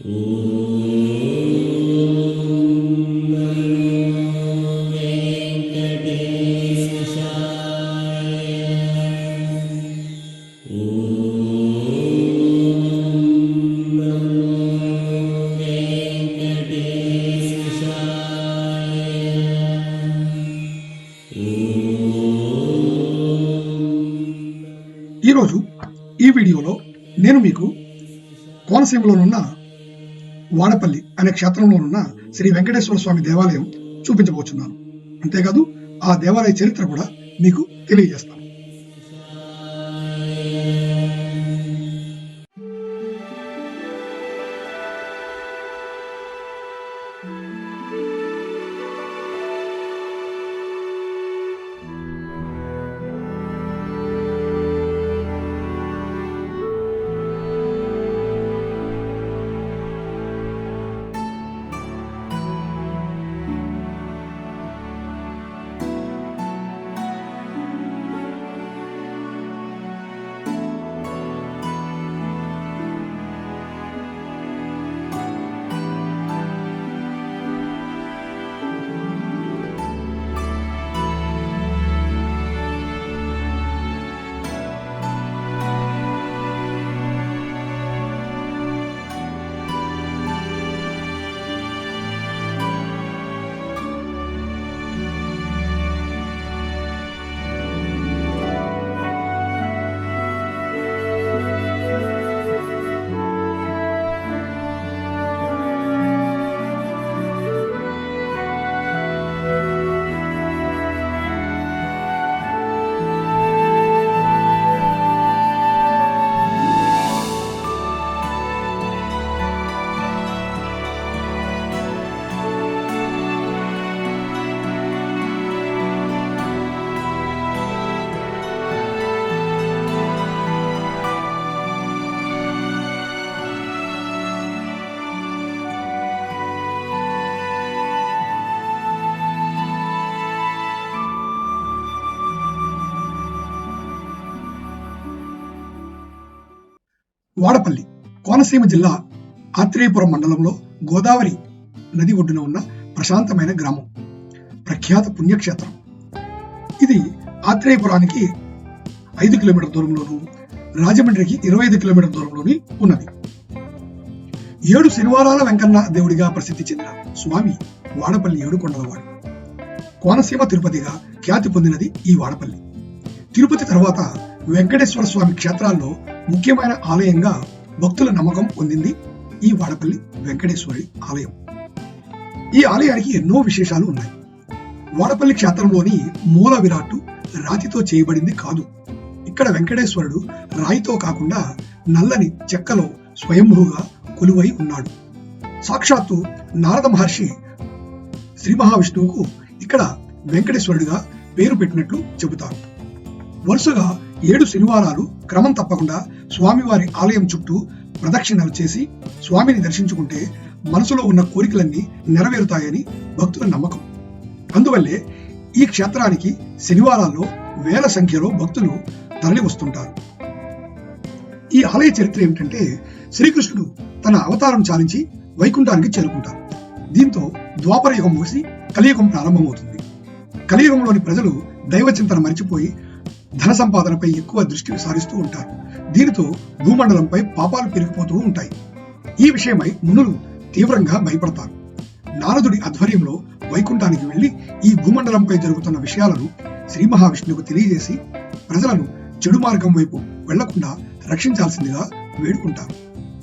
ఈరోజు ఈ వీడియోలో నేను మీకు కోనసీమలోనున్న వాడపల్లి అనే క్షేత్రంలోనున్న శ్రీ వెంకటేశ్వర స్వామి దేవాలయం చూపించబోతున్నాను అంతేకాదు ఆ దేవాలయ చరిత్ర కూడా మీకు తెలియజేస్తాను. వాడపల్లి కోనసీమ జిల్లా ఆత్రేయపురం మండలంలో గోదావరి నది ఒడ్డున ఉన్న ప్రశాంతమైన గ్రామం. ప్రఖ్యాత పుణ్యక్షేత్రం. ఇది ఆత్రేయపురానికి ఐదు కిలోమీటర్ దూరంలోను రాజమండ్రికి ఇరవై ఐదు కిలోమీటర్ దూరంలోని ఉన్నది. ఏడు శనివారాల వెంకన్న దేవుడిగా ప్రసిద్ధి చెందిన స్వామి వాడపల్లి ఏడుకొండలవాడు కోనసీమ తిరుపతిగా ఖ్యాతి పొందినది ఈ వాడపల్లి. తిరుపతి తర్వాత వెంకటేశ్వర స్వామి క్షేత్రాల్లో ముఖ్యమైన ఆలయంగా భక్తుల నమ్మకం పొందింది ఈ వాడపల్లి వెంకటేశ్వరి ఆలయం. ఈ ఆలయానికి ఎన్నో విశేషాలు ఉన్నాయి. వాడపల్లి క్షేత్రంలోని మూల విరాట్టు రాతితో చేయబడింది కాదు. ఇక్కడ వెంకటేశ్వరుడు రాయితో కాకుండా నల్లని చెక్కలో స్వయంభూగా కొలువై ఉన్నాడు. సాక్షాత్తు నారద మహర్షి శ్రీ మహావిష్ణువుకు ఇక్కడ వెంకటేశ్వరుడిగా పేరు పెట్టినట్లు చెబుతారు. వరుసగా ఏడు శనివారాలు క్రమం తప్పకుండా స్వామివారి ఆలయం చుట్టూ ప్రదక్షిణలు చేసి స్వామిని దర్శించుకుంటే మనసులో ఉన్న కోరికలన్నీ నెరవేరుతాయని భక్తుల నమ్మకం. అందువల్లే ఈ క్షేత్రానికి శనివారాల్లో వేల సంఖ్యలో భక్తులు తరలి వస్తుంటారు. ఈ ఆలయ చరిత్ర ఏమిటంటే శ్రీకృష్ణుడు తన అవతారం చాలించి వైకుంఠానికి చేరుకుంటారు. దీంతో ద్వాపర యుగం ముగిసి కలియుగం ప్రారంభమవుతుంది. కలియుగంలోని ప్రజలు దైవ చింతన మరిచిపోయి ధన సంపాదనపై ఎక్కువ దృష్టి సారిస్తూ ఉంటారు. దీనితో భూమండలంపై పాపాలు పెరిగిపోతూ ఉంటాయి. ఈ విషయమై మునులు తీవ్రంగా భయపడతారు. నారదుడి ఆధ్వర్యంలో వైకుంఠానికి వెళ్ళి ఈ భూమండలంపై జరుగుతున్న విషయాలను శ్రీ మహావిష్ణువుకు తెలియజేసి ప్రజలను చెడు మార్గం వైపు వెళ్ళకుండా రక్షించాల్సిందిగా వేడుకుంటారు.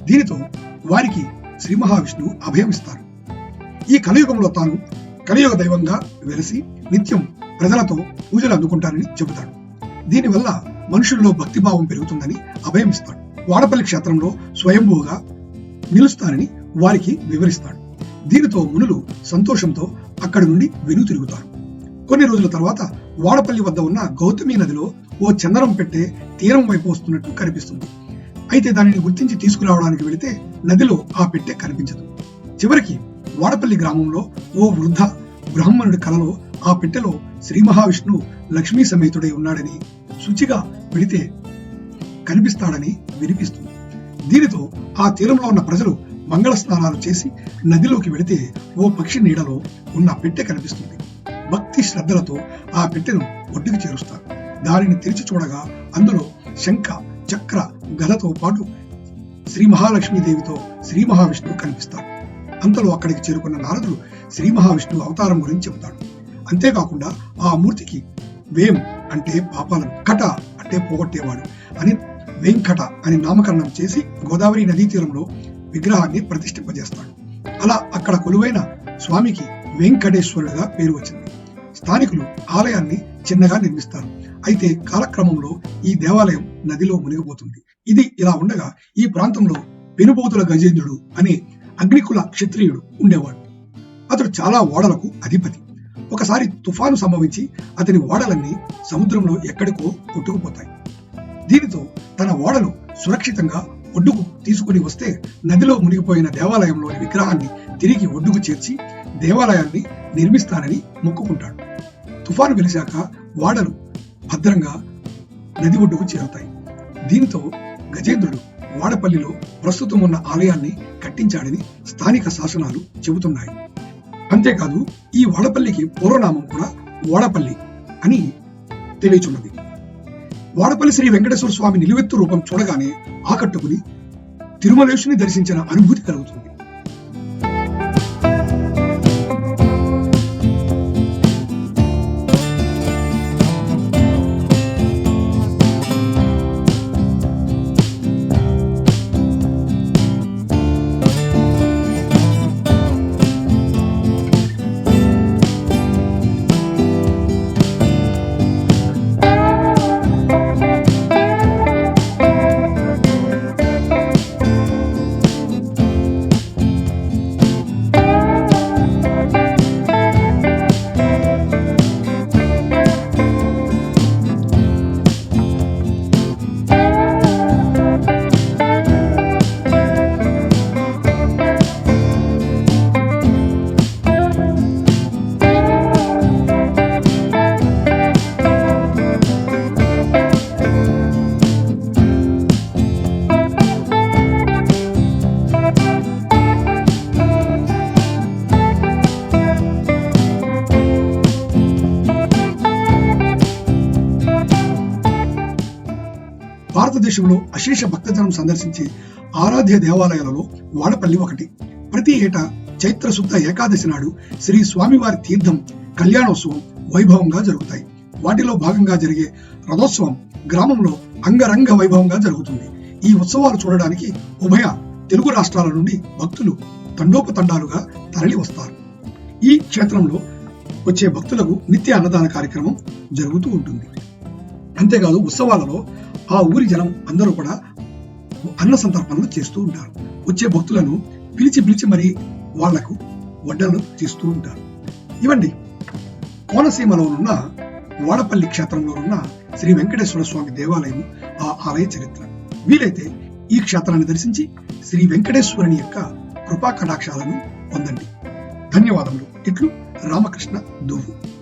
దీనితో వారికి శ్రీ మహావిష్ణువు అభయమిస్తారు ఈ కలియుగంలో తాను కలియుగ దైవంగా వెలిసి నిత్యం ప్రజలతో పూజలు అందుకుంటారని చెబుతాడు. దీనివల్ల మనుషుల్లో భక్తిభావం పెరుగుతుందని అభయమిస్తాడు వాడపల్లి క్షేత్రంలో స్వయంభూగా నిలుస్తారని వారికి వివరిస్తాడు. దీనితో మునులు సంతోషంతో అక్కడి నుండి వెనుతిరుగుతారు కొన్ని రోజుల తర్వాత వాడపల్లి వద్ద ఉన్న గౌతమి నదిలో ఓ చందనం పెట్టే తీరం వైపు వస్తున్నట్టు కనిపిస్తుంది. అయితే దానిని గుర్తించి తీసుకురావడానికి వెళితే నదిలో ఆ పెట్టె కనిపించదు. చివరికి వాడపల్లి గ్రామంలో ఓ వృద్ధ బ్రాహ్మణుడి కలలో ఆ పెట్టెలో శ్రీ మహావిష్ణువు లక్ష్మీ సమేతుడై ఉన్నాడని శుచిగా పెడితే కనిపిస్తాడని వినిపిస్తుంది. దీనితో ఆ తీరంలో ఉన్న ప్రజలు మంగళ స్నానాలు చేసి నదిలోకి వెళితే ఓ పక్షి నీడలో ఉన్న పెట్టె కనిపిస్తుంది. భక్తి శ్రద్ధలతో ఆ పెట్టెను ఒడ్డుకు చేరుస్తారు. దానిని తెరిచి చూడగా అందులో శంఖ చక్ర గదతో పాటు శ్రీ మహాలక్ష్మీదేవితో శ్రీ మహావిష్ణువు కనిపిస్తాడు అంతలో అక్కడికి చేరుకున్న నారదుడు శ్రీ మహావిష్ణువు అవతారం గురించి చెబుతాడు. అంతేకాకుండా ఆ మూర్తికి వేం అంటే పాపాలను కట అంటే పోగొట్టేవాడు అని వెంకట అని నామకరణం చేసి గోదావరి నదీ తీరంలో విగ్రహాన్ని ప్రతిష్ఠింపజేస్తాడు. అలా అక్కడ కొలువైన స్వామికి వెంకటేశ్వరుడుగా పేరు వచ్చింది. స్థానికులు ఆలయాన్ని చిన్నగా నిర్మిస్తారు. అయితే కాలక్రమంలో ఈ దేవాలయం నదిలో మునిగిపోతుంది. ఇది ఇలా ఉండగా ఈ ప్రాంతంలో పెనుబోతుల గజేంద్రుడు అనే అగ్నికుల క్షత్రియుడు ఉండేవాడు. అతడు చాలా ఓడలకు అధిపతి. ఒకసారి తుఫాను సంభవించి అతని ఓడలన్నీ సముద్రంలో ఎక్కడికో కొట్టుకుపోతాయి. దీనితో తన ఓడను సురక్షితంగా ఒడ్డుకు తీసుకుని వస్తే నదిలో మునిగిపోయిన దేవాలయంలోని విగ్రహాన్ని తిరిగి ఒడ్డుకు చేర్చి దేవాలయాన్ని నిర్మిస్తానని మొక్కుకుంటాడు. తుఫాను వెలిశాక ఓడలు భద్రంగా నది ఒడ్డుకు చేరుతాయి. దీంతో గజేంద్రుడు వాడపల్లిలో ప్రస్తుతం ఉన్న ఆలయాన్ని కట్టించాడని స్థానిక శాసనాలు చెబుతున్నాయి. అంతేకాదు ఈ వాడపల్లికి పూర్వనామం కూడా వాడపల్లి అని తెలియచున్నది. వాడపల్లి శ్రీ వెంకటేశ్వర స్వామి నిలువెత్తు రూపం చూడగానే ఆకట్టుకుని తిరుమలేశుని దర్శించిన అనుభూతి కలుగుతుంది. భారతదేశంలో అశేష భక్తజనం సందర్శించే ఆరాధ్య దేవాలయాలలో వాడపల్లి ఒకటి. ప్రతి ఏటా చైత్ర శుద్ధ ఏకాదశి నాడు శ్రీ స్వామివారి తీర్థం కళ్యాణోత్సవం వైభవంగా జరుగుతాయి. వాటిలో భాగంగా జరిగే రథోత్సవం గ్రామంలో అంగరంగ వైభవంగా జరుగుతుంది. ఈ ఉత్సవాలు చూడడానికి ఉభయ తెలుగు రాష్ట్రాల నుండి భక్తులు తండోపతండాలుగా తరలి వస్తారు. ఈ క్షేత్రంలో వచ్చే భక్తులకు నిత్య అన్నదాన కార్యక్రమం జరుగుతూ ఉంటుంది. అంతేకాదు ఉత్సవాలలో ఆ ఊరి జనం అందరూ కూడా అన్న సంతర్పణలు చేస్తూ ఉంటారు. వచ్చే భక్తులను పిలిచి పిలిచి మరి వాళ్ళకు వడ్డలు తీస్తూ ఉంటారు. ఇవండి కోనసీమలో ఉన్న వాడపల్లి క్షేత్రంలో ఉన్న శ్రీ వెంకటేశ్వర స్వామి దేవాలయం ఆ ఆలయ చరిత్ర. వీలైతే ఈ క్షేత్రాన్ని దర్శించి శ్రీ వెంకటేశ్వరుని యొక్క కృపా కటాక్షాలను పొందండి. ధన్యవాదములు. ఇట్లు రామకృష్ణ దువ్వు.